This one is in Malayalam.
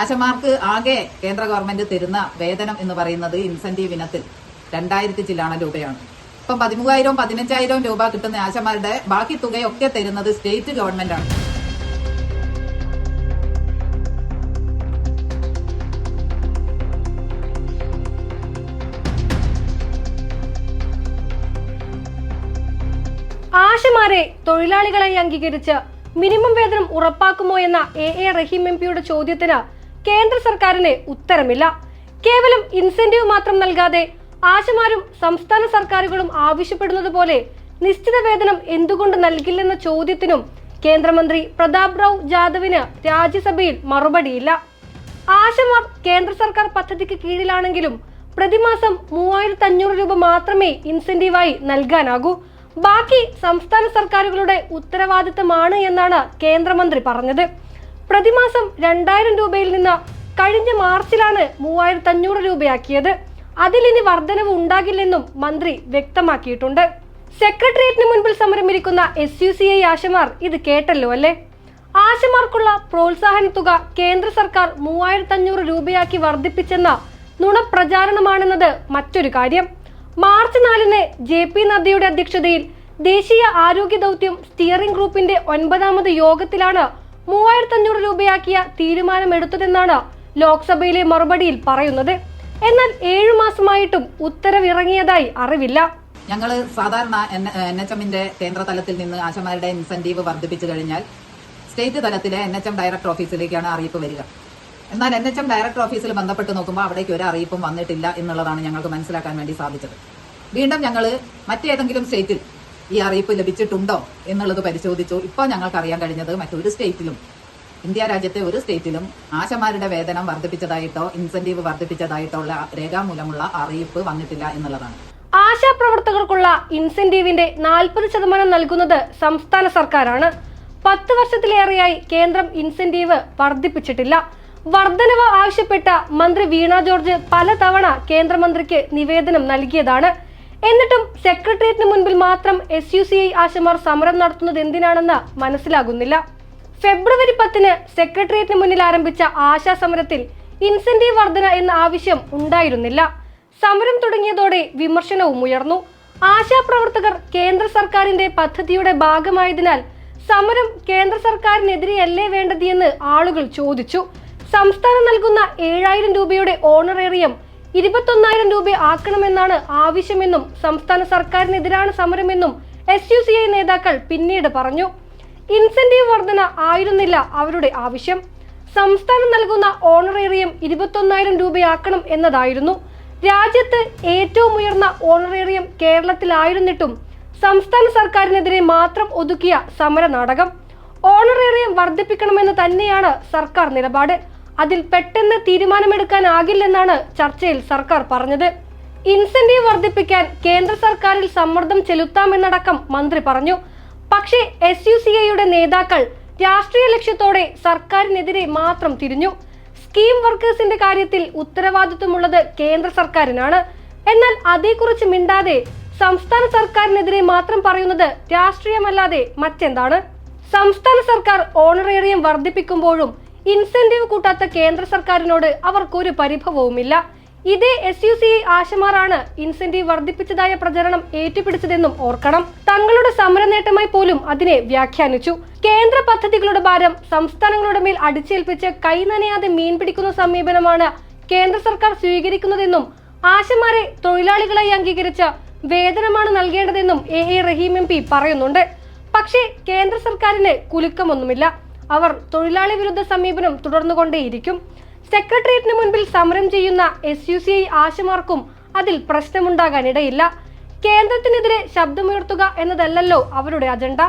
ആശമാർക്ക് ആകെ കേന്ദ്ര ഗവൺമെന്റ് തരുന്ന വേതനം എന്ന് പറയുന്നത് ഇൻസെന്റീവ് ഇനത്തിൽ രണ്ടായിരത്തി ചില്ലാണ രൂപയാണ്. ഇപ്പം പതിമൂവായിരവും പതിനഞ്ചായിരവും രൂപ കിട്ടുന്ന ആശമാരുടെ ബാക്കി തുകയൊക്കെ തരുന്നത് സ്റ്റേറ്റ് ഗവൺമെന്റാണ് ആശമാരെ തൊഴിലാളികളായി അംഗീകരിച്ച് മിനിമം വേതനം ഉറപ്പാക്കുമോ എന്ന എ എ റഹീം എം പിയുടെ ചോദ്യത്തിന് കേന്ദ്ര സർക്കാരിന് ഉത്തരമില്ല. കേവലം ഇൻസെന്റീവ് മാത്രം നൽകാതെ ആശമാരും സംസ്ഥാന സർക്കാരുകളും ആവശ്യപ്പെടുന്നത് പോലെ നിശ്ചിത വേതനം എന്തുകൊണ്ട് നൽകില്ലെന്ന ചോദ്യത്തിനും കേന്ദ്രമന്ത്രി പ്രതാപ് റാവു ജാദവിന് രാജ്യസഭയിൽ മറുപടിയില്ല. ആശമാർ കേന്ദ്ര സർക്കാർ പദ്ധതിക്ക് കീഴിലാണെങ്കിലും പ്രതിമാസം മൂവായിരത്തി അഞ്ഞൂറ് രൂപ മാത്രമേ ഇൻസെന്റീവായി നൽകാനാകൂ. ബാക്കി സംസ്ഥാന സർക്കാരുകളുടെ ഉത്തരവാദിത്തമാണ് എന്നാണ് കേന്ദ്രമന്ത്രി പറഞ്ഞത്. പ്രതിമാസം രണ്ടായിരം രൂപയിൽ നിന്ന് കഴിഞ്ഞ മാർച്ചിലാണ് മൂവായിരത്തി അഞ്ഞൂറ് രൂപയാക്കിയത് അതിലിനി വർധനവ് ഉണ്ടാകില്ലെന്നും മന്ത്രി വ്യക്തമാക്കിയിട്ടുണ്ട്. സെക്രട്ടേറിയറ്റിന് മുൻപിൽ സമരമിരിക്കുന്ന എസ് യു സി ഐ ആശമാർ ഇത് കേട്ടല്ലോ അല്ലേ? ആശമാർക്കുള്ള പ്രോത്സാഹന തുക കേന്ദ്ര സർക്കാർ മൂവായിരത്തി അഞ്ഞൂറ് രൂപയാക്കി വർദ്ധിപ്പിച്ചെന്ന നുണപ്രചാരണമാണെന്നത് മറ്റൊരു കാര്യം. മാർച്ച് നാലിന് ജെ പി നദ്ദയുടെ അധ്യക്ഷതയിൽ ദേശീയ ആരോഗ്യ ദൗത്യം സ്റ്റിയറിംഗ് ഗ്രൂപ്പിന്റെ ഒൻപതാമത് യോഗത്തിലാണ് മൂവായിരത്തി അഞ്ഞൂറ് രൂപയാക്കിയ തീരുമാനമെടുത്തതെന്നാണ് ലോക്സഭയിലെ മറുപടിയിൽ പറയുന്നത്. എന്നാൽ ഏഴു മാസമായിട്ടും ഉത്തരവിറങ്ങിയതായി അറിവില്ല. ഞങ്ങൾ സാധാരണ എൻ എച്ച് എമ്മിന്റെ കേന്ദ്ര തലത്തിൽ നിന്ന് ആശമാരുടെ ഇൻസെന്റീവ് വർദ്ധിപ്പിച്ചു കഴിഞ്ഞാൽ സ്റ്റേറ്റ് തലത്തിലെ എൻ എച്ച് എം ഡയറക്ടർ ഓഫീസിലേക്കാണ് അറിയിപ്പ് വരിക. എന്നാൽ എൻ എച്ച് എം ഡയറക്ടർ ഓഫീസിൽ ബന്ധപ്പെട്ട് നോക്കുമ്പോൾ അവിടേക്ക് ഒരു അറിയിപ്പും വന്നിട്ടില്ല എന്നുള്ളതാണ് ഞങ്ങൾക്ക് മനസ്സിലാക്കാൻ വേണ്ടി സാധിച്ചത്. വീണ്ടും ഞങ്ങൾ മറ്റേതെങ്കിലും സ്റ്റേറ്റിൽ ഈ അറിയിപ്പ് ലഭിച്ചിട്ടുണ്ടോ എന്നുള്ളത് പരിശോധിച്ചു. ഇപ്പോൾ ഞങ്ങൾക്ക് അറിയാൻ കഴിഞ്ഞത് മറ്റൊരു സ്റ്റേറ്റിലും ഇന്ത്യ രാജ്യത്തെ ഒരു സ്റ്റേറ്റിലും ആശമാരുടെ വേതനം വർദ്ധിപ്പിച്ചതായിട്ടോ ഇൻസെന്റീവ് വർദ്ധിപ്പിച്ചതായിട്ടോ ഉള്ള രേഖാമൂലമുള്ള അറിയിപ്പ് വന്നിട്ടില്ല എന്നുള്ളതാണ്. ആശാപ്രവർത്തകർക്കുള്ള ഇൻസെന്റീവിന്റെ നാൽപ്പത് ശതമാനം നൽകുന്നത് സംസ്ഥാന സർക്കാരാണ്. പത്ത് വർഷത്തിലേറെയായി കേന്ദ്രം ഇൻസെന്റീവ് വർദ്ധിപ്പിച്ചിട്ടില്ല. വർധനവ് ആവശ്യപ്പെട്ട മന്ത്രി വീണ ജോർജ് പലതവണ കേന്ദ്രമന്ത്രിക്ക് നിവേദനം നൽകിയതാണ്. എന്നിട്ടും സെക്രട്ടേറിയറ്റിന് മുൻപിൽ മാത്രം എസ് യു സി ഐ ആശമാർ സമരം നടത്തുന്നത് എന്തിനാണെന്ന് മനസ്സിലാകുന്നില്ല. ഫെബ്രുവരി പത്തിന് സെക്രട്ടേറിയറ്റിന് മുന്നിൽ ആരംഭിച്ച ആശാ സമരത്തിൽ ഇൻസെന്റീവ് വർധന എന്ന ആവശ്യം ഉണ്ടായിരുന്നില്ല. സമരം തുടങ്ങിയതോടെ വിമർശനവും ഉയർന്നു. ആശാ പ്രവർത്തകർ കേന്ദ്ര സർക്കാരിന്റെ പദ്ധതിയുടെ ഭാഗമായതിനാൽ സമരം കേന്ദ്ര സർക്കാരിനെതിരെയല്ലേ വേണ്ടത് എന്ന് ആളുകൾ ചോദിച്ചു. സംസ്ഥാനം നൽകുന്ന ഏഴായിരം രൂപയുടെ ഓണറേറിയം ഇരുപത്തൊന്നായിരം രൂപ ആക്കണമെന്നാണ് ആവശ്യമെന്നും സംസ്ഥാന സർക്കാരിനെതിരാണ് സമരമെന്നും എസ് യു സി ഐ നേതാക്കൾ പിന്നീട് പറഞ്ഞു. ഇൻസെന്റീവ് വർധന ആയിരുന്നില്ല അവരുടെ ആവശ്യം. സംസ്ഥാനം നൽകുന്ന ഓണറേറിയം ഇരുപത്തൊന്നായിരം രൂപയാക്കണം എന്നതായിരുന്നു. രാജ്യത്ത് ഏറ്റവും ഉയർന്ന ഓണറേറിയം കേരളത്തിലായിരുന്നിട്ടും സംസ്ഥാന സർക്കാരിനെതിരെ മാത്രം ഒതുക്കിയ സമര നാടകം ഓണറേറിയം വർദ്ധിപ്പിക്കണമെന്ന് തന്നെയാണ് സർക്കാർ നിലപാട്. അതിൽ പെട്ടെന്ന് തീരുമാനമെടുക്കാനാകില്ലെന്നാണ് ചർച്ചയിൽ സർക്കാർ പറഞ്ഞത്. ഇൻസെന്റീവ് വർദ്ധിപ്പിക്കാൻ കേന്ദ്ര സർക്കാരിൽ സമ്മർദ്ദം ചെലുത്താമെന്നടക്കം മന്ത്രി പറഞ്ഞു. പക്ഷേ എസ് യു സി ഐയുടെ നേതാക്കൾ രാഷ്ട്രീയ ലക്ഷ്യത്തോടെ സർക്കാരിനെതിരെ മാത്രം തിരിഞ്ഞു. സ്കീം വർക്കേഴ്സിന്റെ കാര്യത്തിൽ ഉത്തരവാദിത്വമുള്ളത് കേന്ദ്ര സർക്കാരിനാണ്. എന്നാൽ അതേക്കുറിച്ച് മിണ്ടാതെ സംസ്ഥാന സർക്കാരിനെതിരെ മാത്രം പറയുന്നത് രാഷ്ട്രീയമല്ലാതെ മറ്റെന്താണ്? സംസ്ഥാന സർക്കാർ ഓണറേറിയം വർദ്ധിപ്പിക്കുമ്പോഴും ഇൻസെന്റീവ് കൂട്ടാത്ത കേന്ദ്ര സർക്കാരിനോട് അവർക്കൊരു പരിഭവവുമില്ല. ഇതേ എസ് യു സി ആശമാരാണ് ഇൻസെന്റീവ് വർദ്ധിപ്പിച്ചതായ പ്രചരണം ഏറ്റുപിടിച്ചതെന്നും ഓർക്കണം. തങ്ങളുടെ സമര നേട്ടമായി പോലും അതിനെ വ്യാഖ്യാനിച്ചു. കേന്ദ്ര പദ്ധതികളുടെ ഭാരം സംസ്ഥാനങ്ങളുടെ മേൽ അടിച്ചേൽപ്പിച്ച് കൈനനയാതെ മീൻ പിടിക്കുന്ന സമീപനമാണ് കേന്ദ്ര സർക്കാർ സ്വീകരിക്കുന്നതെന്നും ആശമാരെ തൊഴിലാളികളായി അംഗീകരിച്ച വേതനമാണ് നൽകേണ്ടതെന്നും A A Rahim M P പറയുന്നുണ്ട്. പക്ഷേ കേന്ദ്ര സർക്കാരിന് കുലുക്കമൊന്നുമില്ല. അവർ തൊഴിലാളി വിരുദ്ധ സമീപനം തുടർന്നുകൊണ്ടേയിരിക്കും. സെക്രട്ടേറിയറ്റിന് മുൻപിൽ സമരം ചെയ്യുന്ന എസ് യു സി ഐ ആശമാർക്കും അതിൽ പ്രശ്നമുണ്ടാകാനിടയില്ല. കേന്ദ്രത്തിനെതിരെ ശബ്ദമുയർത്തുക എന്നതല്ലല്ലോ അവരുടെ അജണ്ട.